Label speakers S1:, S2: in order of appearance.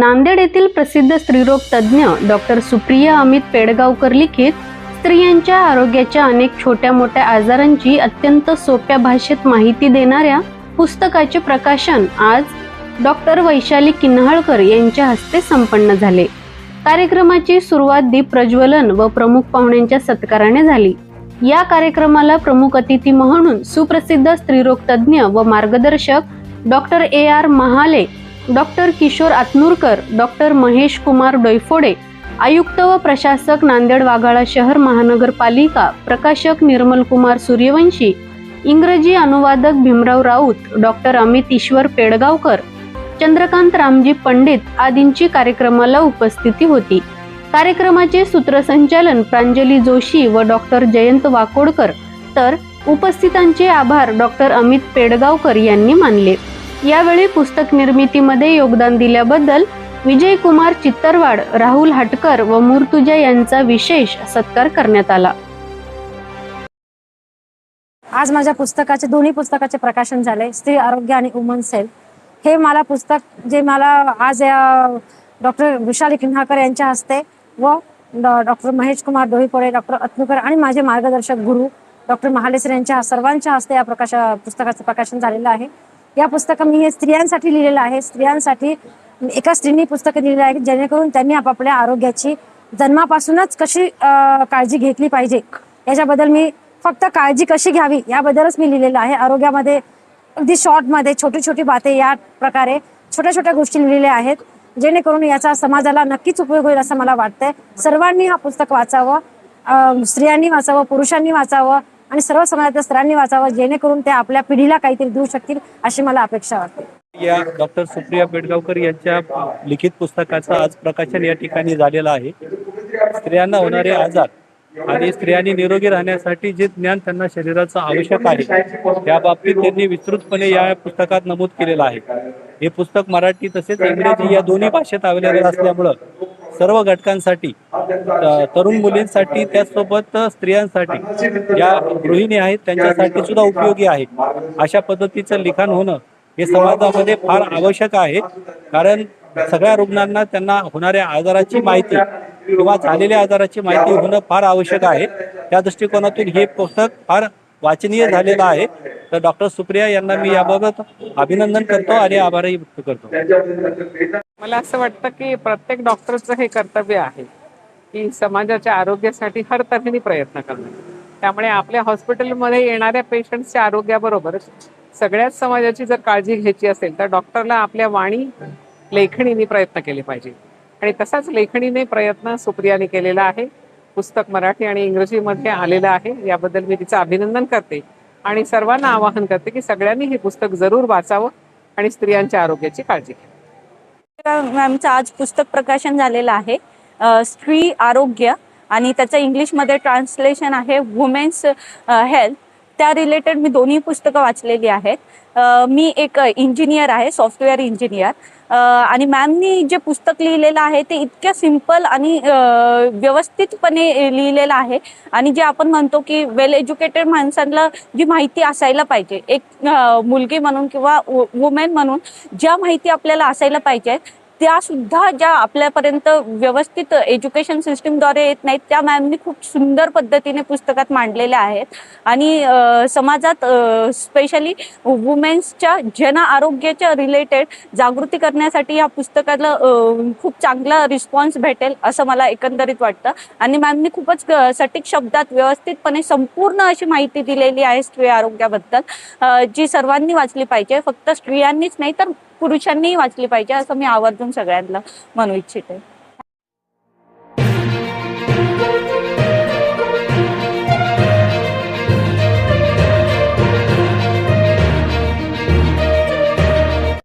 S1: नांदेड येथील प्रसिद्ध स्त्रीरोग तज्ज्ञ डॉक्टर सुप्रिया अमित पेडगावकर लिखित स्त्रियांच्या आरोग्याच्या अनेक छोट्या मोठ्या आजारांची अत्यंत सोप्या भाषेत माहिती देणाऱ्या पुस्तकाचे प्रकाशन आज डॉक्टर वैशाली किन्हाळकर यांच्या हस्ते संपन्न झाले. कार्यक्रमाची सुरुवात दीप प्रज्वलन व प्रमुख पाहुण्यांच्या सत्काराने झाली. या कार्यक्रमाला प्रमुख अतिथी म्हणून सुप्रसिद्ध स्त्रीरोग तज्ज्ञ व मार्गदर्शक doctor A R Mahale doctor Kishor Atnurkar doctor Mahesh Kumar Doiphode आयुक्त व प्रशासक नांदेड वाघाळा शहर महानगरपालिका प्रकाशक निर्मलकुमार सूर्यवंशी इंग्रजी अनुवादक भीमराव राऊत डॉक्टर अमित ईश्वर पेडगावकर चंद्रकांत रामजी पंडित आदींची कार्यक्रमाला उपस्थिती होती. कार्यक्रमाचे सूत्रसंचालन प्रांजली जोशी व डॉक्टर जयंत वाकोडकर तर उपस्थितांचे आभार डॉक्टर अमित पेडगावकर यांनी मानले. यावेळी पुस्तक निर्मितीमध्ये योगदान दिल्याबद्दल विजय कुमार चित्तरवाड राहुल हटकर व मूर्तुजा यांचा विशेष सत्कार करण्यात आला.
S2: आज माझ्या पुस्तकाचे दोन्ही पुस्तकाचे प्रकाशन झाले. स्त्री आरोग्य आणि वुमन सेल हे मला पुस्तक जे मला आज या डॉक्टर विशाली किन्हाकर यांच्या हस्ते व डॉक्टर महेश कुमार डोहीपोळे डॉक्टर अत्नुकर आणि माझे मार्गदर्शक गुरु डॉक्टर महालेसर यांच्या सर्वांच्या हस्ते या प्रकाश पुस्तकाचं प्रकाशन झालेलं आहे. या पुस्तकं मी हे स्त्रियांसाठी लिहिलेलं आहे. स्त्रियांसाठी एका स्त्रीने पुस्तकं लिहिलेलं आहे जेणेकरून त्यांनी आपापल्या आरोग्याची जन्मापासूनच कशी काळजी घेतली पाहिजे याच्याबद्दल मी फक्त काळजी कशी घ्यावी याबद्दलच मी लिहिलेलं आहे. आरोग्यामध्ये अगदी शॉर्टमध्ये छोटी छोटी बाते या प्रकारे छोट्या छोट्या गोष्टी लिहिलेल्या आहेत जेणेकरून याचा समाजाला नक्कीच उपयोग होईल असं मला वाटतंय. सर्वांनी हा पुस्तक वाचावं स्त्रियांनी वाचावं पुरुषांनी वाचावं आणि सर्व समाजातल्या स्त्रियांनी वाचावं जेणेकरून ते आपल्या पिढीला काहीतरी देऊ शकतील अशी मला अपेक्षा वाटते.
S3: या डॉक्टर सुप्रिया पेडगावकर यांच्या लिखित पुस्तकाचं आज प्रकाशन या ठिकाणी झालेलं आहे. स्त्रियांना होणारे आजार आणि स्त्रियांनी निरोगी राहण्यासाठी जे ज्ञान त्यांना शरीराचं आवश्यक आहे त्या बाबतीत त्यांनी विस्तृतपणे या पुस्तकात नमूद केलेलं आहे. हे पुस्तक मराठी तसेच इंग्रजी या दोन्ही भाषेत अवेलेबल असल्यामुळं सर्व घटकांसाठी तरुण मुलींसाठी त्याचसोबत स्त्रियांसाठी ज्या गृहिणी आहेत त्यांच्यासाठी सुद्धा उपयोगी आहे. अशा पद्धतीचं लिखाण होणं हे समाजामध्ये फार आवश्यक आहे. कारण सगळ्या रुग्णांना त्यांना होणाऱ्या आजाराची माहिती किंवा झालेल्या आजाराची माहिती होणं फार आवश्यक आहे. त्या दृष्टिकोनातून हे पुस्तक फार वाचनीय झालेलं आहे. तर डॉक्टर सुप्रिया यांना मी याबाबत अभिनंदन करतो आणि आभारही व्यक्त करतो.
S4: मला असं वाटतं की प्रत्येक डॉक्टरचं हे कर्तव्य आहे. की समाजाच्या आरोग्यासाठी हर तऱ्हेने प्रयत्न करणार. त्यामुळे आपल्या हॉस्पिटलमध्ये येणाऱ्या पेशंटच्या आरोग्याबरोबर सगळ्याच समाजाची जर काळजी घ्यायची असेल तर डॉक्टरला आपल्या वाणी लेखणीने प्रयत्न केले पाहिजे. आणि तसाच लेखणीने प्रयत्न सुप्रियाने केलेला आहे. पुस्तक मराठी आणि इंग्रजीमध्ये आलेलं आहे. याबद्दल मी तिचं अभिनंदन करते आणि सर्वांना आवाहन करते की सगळ्यांनी हे पुस्तक जरूर वाचावं आणि स्त्रियांच्या आरोग्याची काळजी घ्यावी
S5: मॅमचं आज पुस्तक प्रकाशन झालेलं आहे. स्त्री आरोग्य आणि त्याचं इंग्लिशमध्ये ट्रान्सलेशन आहे वुमेन्स हेल्थ त्या रिलेटेड मी दोन्ही पुस्तकं वाचलेली आहेत. मी एक इंजिनियर आहे सॉफ्टवेअर इंजिनियर आणि मॅमनी जे पुस्तक लिहिलेलं आहे ते इतक्या सिंपल आणि व्यवस्थितपणे लिहिलेलं आहे. आणि जे आपण म्हणतो की वेल एज्युकेटेड माणसांना जी माहिती असायला पाहिजे एक मुलगी म्हणून किंवा वुमेन म्हणून ज्या माहिती आपल्याला असायला पाहिजे त्या सुद्धा ज्या आपल्यापर्यंत व्यवस्थित एज्युकेशन सिस्टीमद्वारे येत नाहीत त्या मॅमनी खूप सुंदर पद्धतीने पुस्तकात मांडलेल्या आहेत. आणि समाजात स्पेशली वुमेन्सच्या जन आरोग्याच्या रिलेटेड जागृती करण्यासाठी या पुस्तकाला खूप चांगला रिस्पॉन्स भेटेल असं मला एकंदरीत वाटतं. आणि मॅमनी खूपच सटीक शब्दात व्यवस्थितपणे संपूर्ण अशी माहिती दिलेली आहे स्त्री आरोग्याबद्दल. जी सर्वांनी वाचली पाहिजे फक्त स्त्रियांनीच नाही तर पुरुषांनीही वाचली पाहिजे असं मी आवर्जून सगळ्यांना म्हणू इच्छिते.